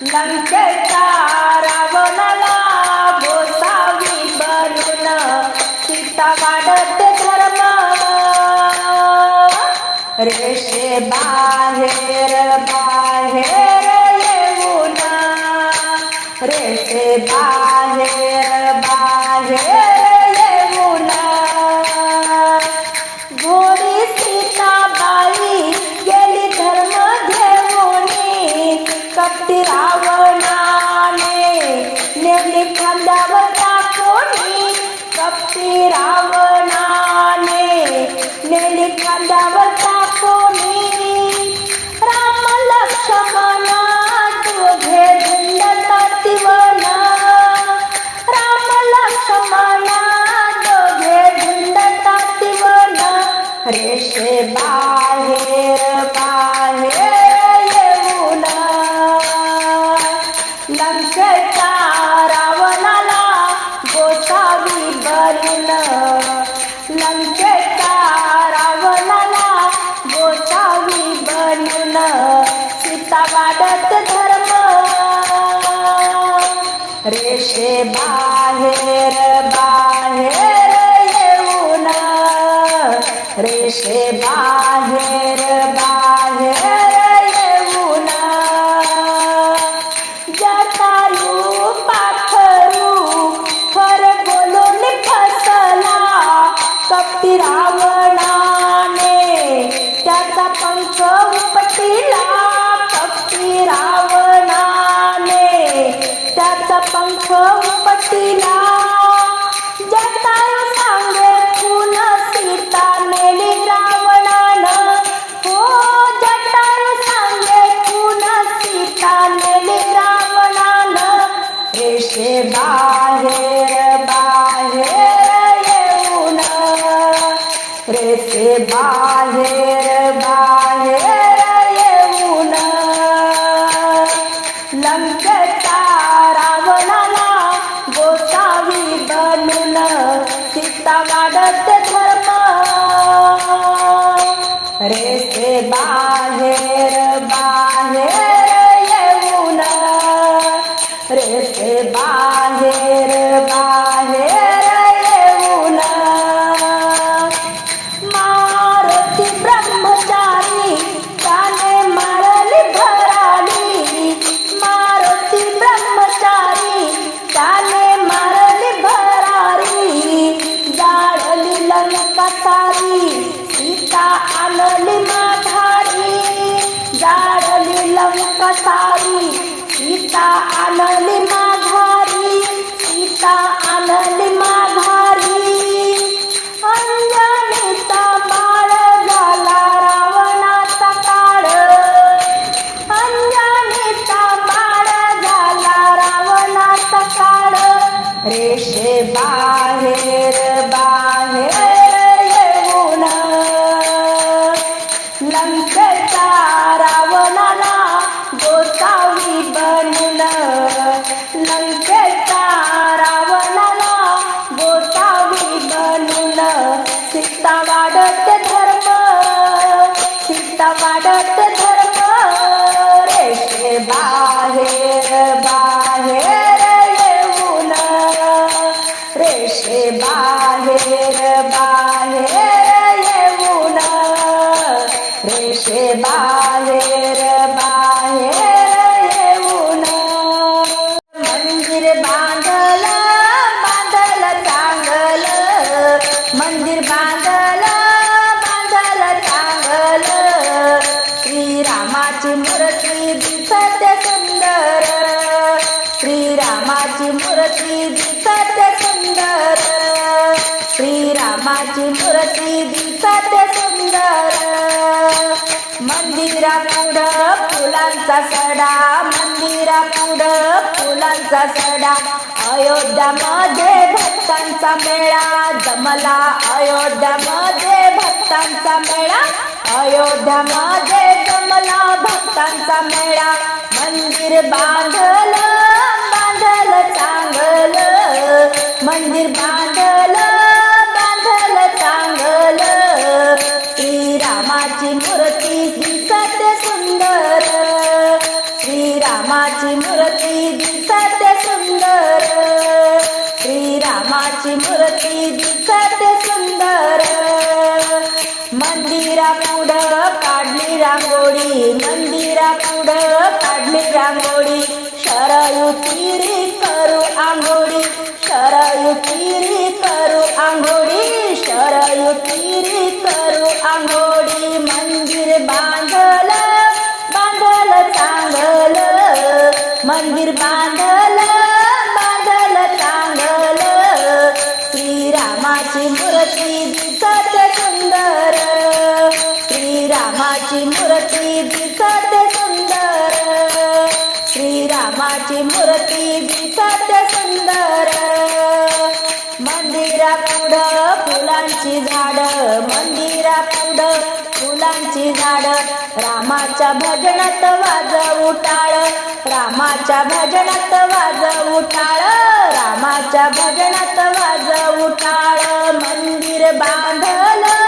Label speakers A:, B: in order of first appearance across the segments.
A: लंकेचा रावणाला गोसावी बनून सीता वाढत धर्म. रेषे बा बाहेर बाहेर येऊन रेषे बाहेर बाहेर बाहेर येऊन. मारुती ब्रह्मचारी त्याने मारली भराली मारुती ब्रह्मचारी त्याने मारली भरारी जाळली लंका सारी सीता आणली माथारी जाळली लंका सारी kita analima मूर्ती दिसत सुंदर. श्रीरामाची मूर्ती दिसत सुंदर. मंदिरा पुढं फुलांचा सडा मंदिरा पुढं फुलांचा सडा. अयोध्या मध्ये भक्तांचा मेळा जमला अयोध्या मध्ये भक्तांचा मेळा. अयोध्या मध्ये जमला भक्तांचा मेळा. मंदिर बांधलं मंदिर बांधलं बांधलं चांगलं. श्रीरामाची मूर्ती दिसत सुंदर. श्रीरामाची मूर्ती दिसत सुंदर. श्रीरामाची मूर्ती दिसत सुंदर. मंदिरा पुढं काढली रांगोळी मंदिरा पुढं काढली रांगोळी. शरयू तिरी करू आंघोळी. शरयू तिरी करू आंघोळी शरयू तिरी करू आंघोळी. मंदिर बांधल बांधल चांगल. मंदिर बांधल बांधल चांगल. श्रीरामाची मूर्ती दिसत सुंदर. श्रीरामाची मूर्ती दिसत सुंदर. श्रीरामाची मूर्ती फुलांची झाड मंदिरा पुढ फुलांची झाड रामाच्या भजनात वाजवू टाळ रामाच्या भजनात वाजवू टाळ रामाच्या भजनात वाजवू टाळ मंदिर बांधलं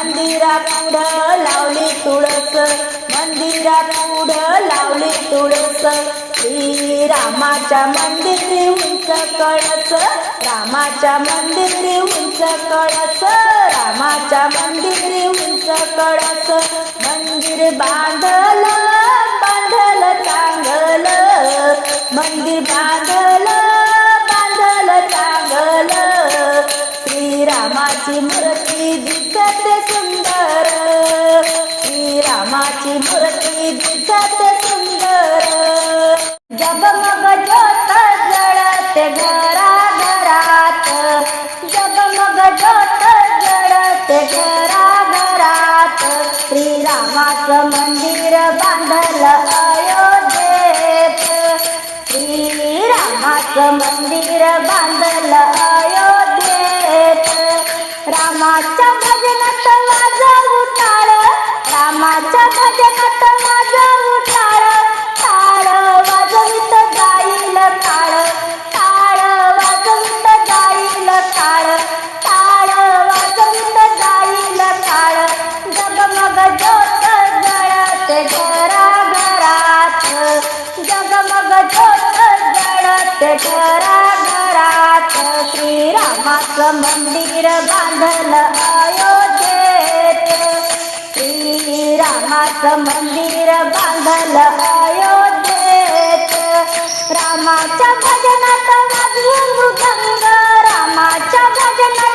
A: मंदिरा पुढं लावली तुळस मंदिरा पुढं लावली तुळस. श्रीरामाच्या मंदिरी उंच कळस रामाच्या मंदिरी उंच कळस रामाच्या मंदिरी उंच कळस. मंदिर बांधलं बांधलं चांगलं. मंदिर बांधलं बांधल चांगल. श्रीरामाची मूर्ती माझी मूर्ती दिसत सुंदर. जगमग घरा घरात श्रीरामाचं मंदिर बांधल अयोध्येत श्रीरामाचं मंदिर बांधल अयोध्येत रामाच्या भजनात वाजवू मृदंग रामाच्या भजनात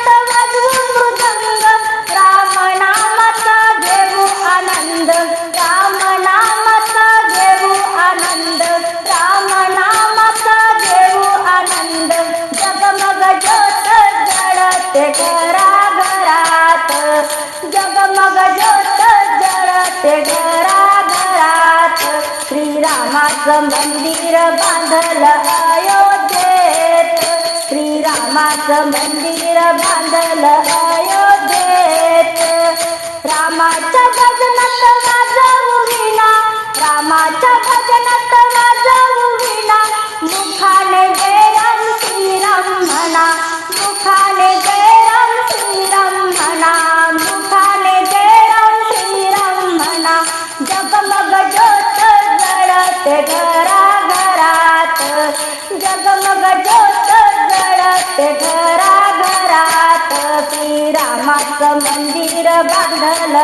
A: जळते घरा घरात जगमग ज्योत जळते घरा घरात श्रीरामाचं मंदिर बांधलं अयोध्येत. श्रीरामाचं मंदिर बांधलं अयोध्येत. मंदिर बांधल.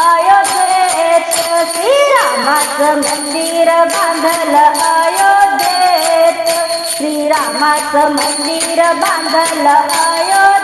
A: अयोध्येत श्रीरामाचं मंदिर बांधलं. अयोध्येत श्रीरामाचं मंदिर बांधल. अयोध्येत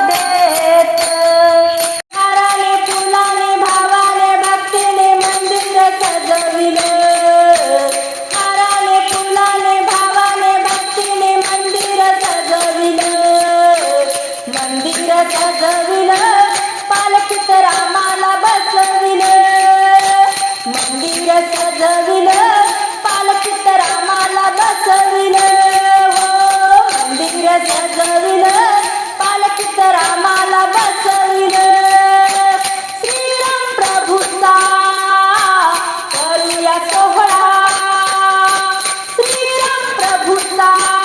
A: Sala.